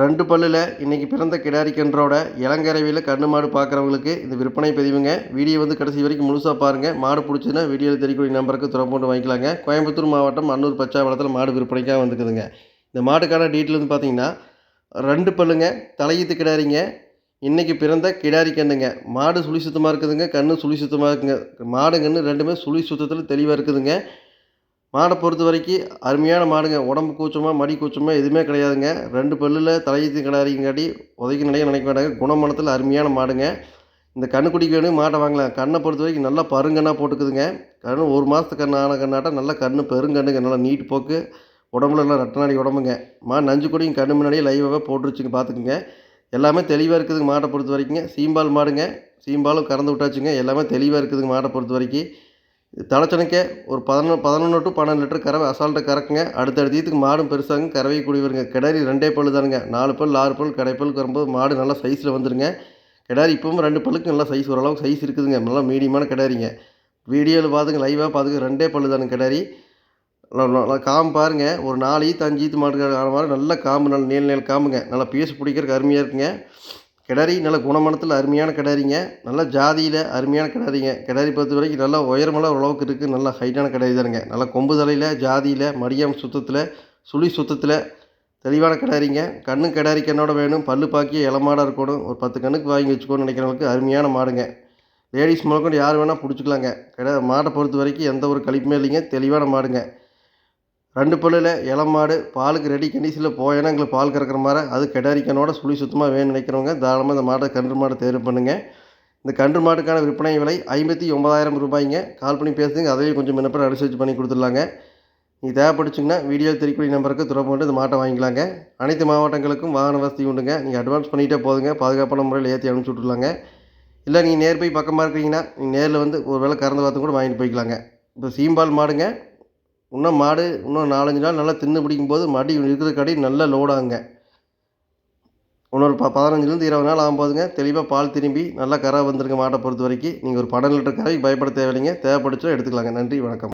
ரெண்டு பல்லில் இன்றைக்கி பிறந்த கிடாரி கன்றோட இளங்கரவியில் கன்று மாடு பார்க்குறவங்களுக்கு இந்த விற்பனை பதிவுங்க. வீடியோ வந்து கடைசி வரைக்கும் முழுசாக பாருங்கள் மாடு பிடிச்சின்னா வீடியோவில் தெரியக்கூடிய நம்பருக்கு துறப்போட்டு வாங்கிக்கலாங்க. கோயம்புத்தூர் மாவட்டம் அன்னூர் பச்சாவளத்தில் மாடு விற்பனைக்காக வந்துக்குதுங்க இந்த மாட்டுக்கான டீட்டெயில் வந்து பார்த்தீங்கன்னா ரெண்டு பல்லுங்க தலையீத்து கிடாரிங்க இன்றைக்கி பிறந்த கிடாரி கண்ணுங்க. மாடு சுழி சுத்தமாக இருக்குதுங்க கன்று சுழி சுத்தமாக இருக்குங்க. மாடு கன்று ரெண்டுமே சுழி சுத்தத்தில் தெளிவாக இருக்குதுங்க. மாடை பொறுத்த வரைக்கும் அருமையான மாடுங்க. உடம்பு கூச்சமாக மடி கூச்சமாக எதுவுமே கிடையாதுங்க. ரெண்டு பல்லில் தலையீத்து கிடாரிங்காட்டி உதைக்கு நினைக்க நினைக்க மாட்டாங்க குணமனத்தில் அருமையான மாடுங்க. இந்த கண்ணுக்குடிக்கு வேணும் மாட்டை வாங்கலாம். கண்ணை பொறுத்த வரைக்கும் நல்லா பருங்கண்ணாக போட்டுக்குதுங்க. கண்ணு ஒரு மாதத்து கண்ணு ஆன கண்ணாட்டம் நல்லா கண்ணு பெருங்கண்ணுங்க. நல்லா நீட் போக்கு. உடம்புல எல்லாம் ரெட்டநாடி உடம்புங்க. மா நஞ்சு கொடியும் கண்ணு முன்னாடியே லைவாகவே போட்டுருச்சுங்க பார்த்துக்குங்க. எல்லாமே தெளிவாக இருக்குதுங்க மாட்டை பொறுத்த வரைக்குங்க. சீம்பால் மாடுங்க. சீம்பாலும் கறந்து விட்டாச்சுங்க. எல்லாமே தெளிவாக இருக்குதுங்க மாட்டை பொறுத்த வரைக்கும் தலைச்சனைக்கே ஒரு பதினொன்று பதினொன்று டு பன்னெண்டு லிட்டர் கறவை அசால்ட்டாக கறக்குங்க. அடுத்தடுத்த ஈத்துக்கு மாடும் பெருசாங்க கறவை குடிவருங்க கிடாரி ரெண்டே பல்லு தானுங்க. நாலு பல் ஆறு பல் கடைப்பல் வரும்போது மாடு நல்லா சைஸில் வந்துடுங்க கிடாரி இப்பவும் ரெண்டு பல்லுக்கு நல்லா சைஸ் ஓரளவுக்கு சைஸ் இருக்குதுங்க. நல்லா மீடியமான கிடாரிங்க. வீடியோவில் பார்த்துங்க லைவாக பார்த்துங்க ரெண்டே பல்லு தானுங்க கிடாரி. நல்லா காம்பு பாருங்கள் ஒரு நாலு ஈத்து அஞ்சு ஈத்து மாடு ஆன மாதிரி நல்லா காம்பு நல்ல நீள நீள காம்புங்க. நல்லா பீஸ் பிடிக்கிறதுக்கு அருமையாக இருக்குங்க. கிடாரி நல்ல குணமனத்தில் அருமையான கிடாரிங்க. நல்ல ஜாதியில் அருமையான கிடாரிங்க. கிடாரி பொறுத்த வரைக்கும் நல்லா உயரமெல்லாம் ஓரளவுக்கு இருக்குது நல்லா ஹைட்டான கிடாரி தானுங்க. நல்லா கொம்பு தலையில் ஜாதியில் மடியம் சுத்தத்தில் சுழி சுத்தத்தில் தெளிவான கிடாரிங்க. கண்ணு கிடாரி கண்ணோட வேணும். பல்லு பாக்கி இளமாடாக இருக்கணும். ஒரு பத்து கண்ணுக்கு வாங்கி வச்சுக்கோன்னு நினைக்கிறவங்களுக்கு அருமையான மாடுங்க. லேடிஸ் முதற்கொண்டு யார் வேணால் பிடிச்சிக்கலாங்க. கிட மாட்டை பொறுத்த வரைக்கும் எந்த ஒரு கழிப்புமே இல்லைங்க. தெளிவான மாடுங்க. ரெண்டு பல்லில் இளம் மாடு பாலுக்கு ரெடி கண்டிஷனில் போயினா எங்களுக்கு பால் கறக்கிற மாதிரி அது கிடாரிக்கனோட சுழி சுத்தமாக வேணும்னு நினைக்கிறவங்க தாராளமாக இந்த மாட்டை கன்று மாடை தேர்வு பண்ணுங்கள் இந்த கன்று மாட்டுக்கான விற்பனை விலை ஐம்பத்தி ஒன்பதாயிரம் ரூபாய்ங்க. கால் பண்ணி பேசுங்க அதையும் கொஞ்சம் முன்னப்பட அனுசரிச்சு பண்ணி கொடுத்துடலாங்க. நீ தேவைப்படுச்சிங்கன்னா வீடியோ தெரியக்கூடிய நம்பருக்கு துறப்பு கொண்டு இந்த மாட்டை வாங்கிக்கலாங்க. அனைத்து மாவட்டங்களுக்கும் வாகன வசதி உண்டுங்க. நீங்கள் அட்வான்ஸ் பண்ணிகிட்டே போதுங்க. பாதுகாப்பான முறையில் ஏற்றி அனுப்பிச்சி விட்ருலாங்க இல்லை நீங்கள் நேர் போய் பக்கமாக இருக்கிறீங்கன்னா நீங்கள் நேரில் வந்து ஒரு வேளை கறந்து பார்த்து கூட வாங்கிட்டு போய்க்கலாங்க. இப்போ சீம்பால் மாடுங்க. இன்னும் மாடு இன்னும் நாலஞ்சு நாள் நல்லா தின்னு பிடிக்கும்போது மடி இருக்கிற கடி நல்லா லோடாங்க இன்னொரு ப பதினஞ்சுலேருந்து இருபது நாள் ஆகும்போதுங்க தெளிவாக பால் திரும்பி நல்லா கரை வந்துருங்க மாட்டை பொறுத்த வரைக்கும் நீங்கள் ஒரு பன்னெண்டு லிட்டர் கரைக்கு பயப்பட தேவையில்லைங்க. தேவைப்படுச்சோ எடுத்துக்கலாங்க. நன்றி வணக்கம்.